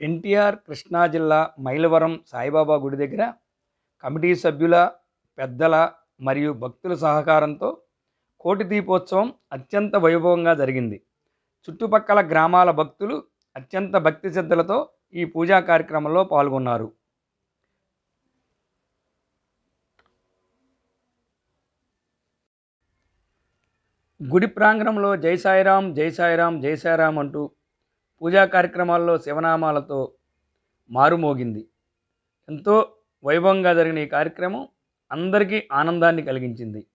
ఎన్టీఆర్ కృష్ణా జిల్లా మైలవరం సాయిబాబా గుడి దగ్గర కమిటీ సభ్యుల పెద్దల మరియు భక్తుల సహకారంతో కోటి దీపోత్సవం అత్యంత వైభవంగా జరిగింది. చుట్టుపక్కల గ్రామాల భక్తులు అత్యంత భక్తి శ్రద్ధలతో ఈ పూజా కార్యక్రమంలో పాల్గొన్నారు. గుడి ప్రాంగణంలో జై సాయిరాం జై సాయిరాం జై సాయిరాం అంటూ పూజా కార్యక్రమాల్లో శివనామాలతో మారుమోగింది. ఎంతో వైభవంగా జరిగిన ఈ కార్యక్రమం అందరికీ ఆనందాన్ని కలిగించింది.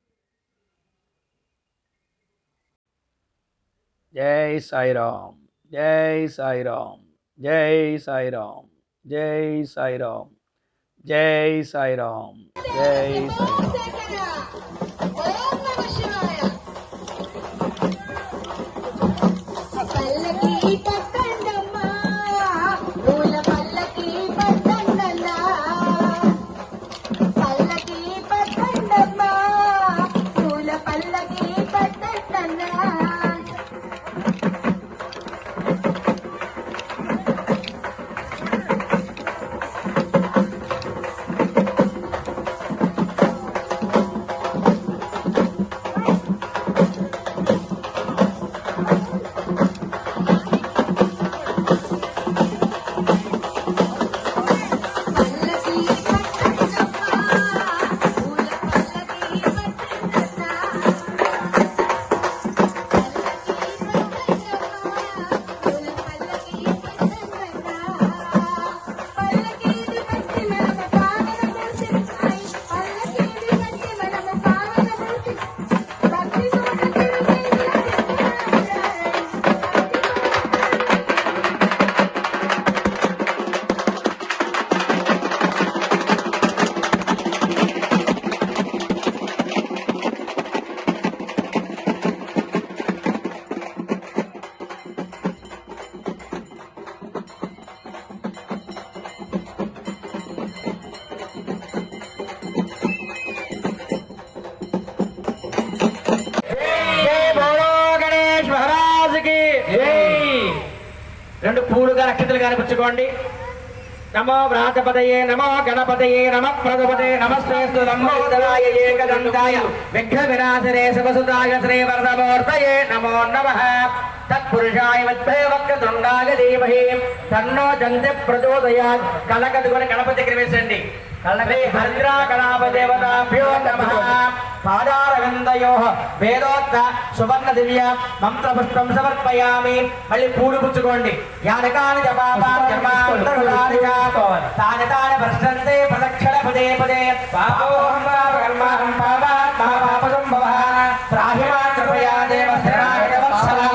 జై సాయిరామ్ జై సాయిరామ్ జై సాయిరామ్ జై సాయిరామ్ జై సాయిరామ్ జై సాయిరామ్. పల్లకి రెండు పూలుగా నక్షత్రాలు కనిపించుకోండి నమో వ్రాతపదయే నమో గణపతయే నమ ప్రజపతే నమస్తేస్తు లంబోదరాయ ఏకదంతాయ విఘ్న వినాశనే శివసుతాయ శ్రీ వరదమూర్తయే నమో నమ. తత్పురుషాయ మధ్య వక్రతుండాయ ధీమహి తన్నో జంతి ప్రచోదయా కళ్ళకద్దుకొని గణపతి దగ్గర కలవే కళ్ళవే భద్రా గణాపదేవతాభ్యో నమ. పాదార పాదారవిందయో వేదోక్త సువర్ణ దివ్య మంత్ర పుష్పం సమర్పయామి. మళ్ళీ పూలు పుచ్చుకోండి. యానకాని తాని తాని ప్రశ్నంతే ప్రదక్షిణ పదే పదే. పాపోహం పాపకర్మాహం పాపాత్ మహాపాపసంభవ త్రాహిమా కృపయా దేవ స్థిరాయ వత్సలా.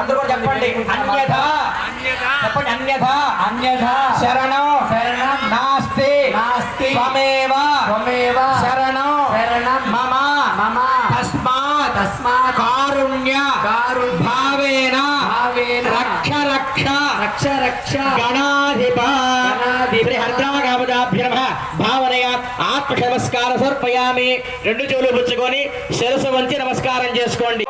అందరూ కూడా చెప్పండి అన్యథా. చెప్పండి అన్యథా. అన్యథా. శరణం. శరణం. నాస్తి. నాస్తి. త్వమేవ. త్వమేవ. రక్ష రక్ష రక్ష రక్ష గణాధిప శ్రీ హర్ద్రాగామదాభ్యమ భావనయ ఆత్మ నమస్కార సమర్పయామి రెండు చెవులు పుచ్చుకొని శిరసు వంచి నమస్కారం చేసుకోండి.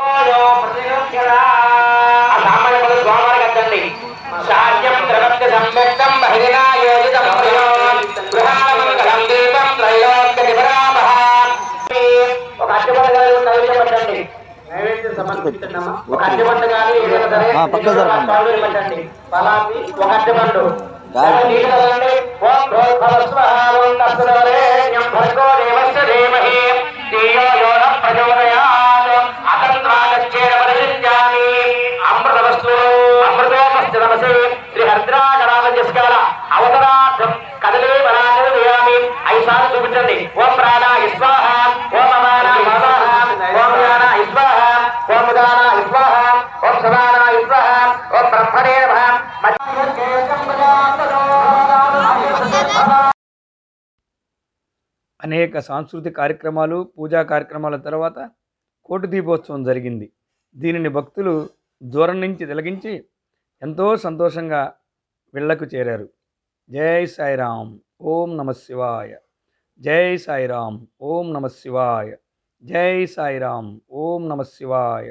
శ్రీ హర్ద్రాగరామజస్కాల అవతరార్థం కదలే వరాజలు వేయామి ఐసారి చూపించండి. ఓం ప్రాణాయ స్వాహ. ఓం సదానాయ ఓం బ్రహ్మణే అనేక సాంస్కృతిక కార్యక్రమాలు పూజా కార్యక్రమాల తర్వాత కోటి దీపోత్సవం జరిగింది. దీనిని భక్తులు దూరం నుంచి తిలగించి ఎంతో సంతోషంగా వెళ్ళకు చేరారు. జై సాయిరామ్ ఓం నమ శివాయ. జై సాయిరామ్ ఓం నమ శివాయ. జై సాయిరామ్ ఓం నమ శివాయ.